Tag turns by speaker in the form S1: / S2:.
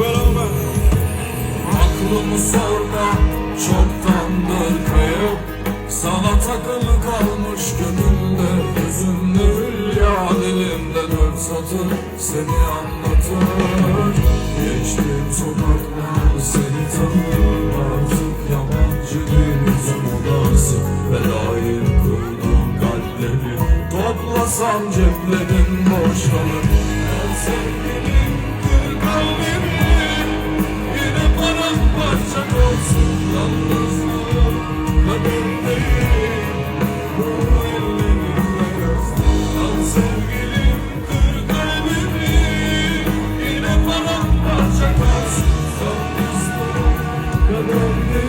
S1: beraber.
S2: Aklımı sorma çoktandır kayıp. Sana takılı kalmış gönlümde Hüzünlü hülya dilimde dört satır Seni anlatır. Geçtiğim sokaklar seni tanır Artık yabancı değilizim odası Belayı kırdım kalpleri Toplasam ceplerin boş kalır. Her sevdiğim Anadolu'yu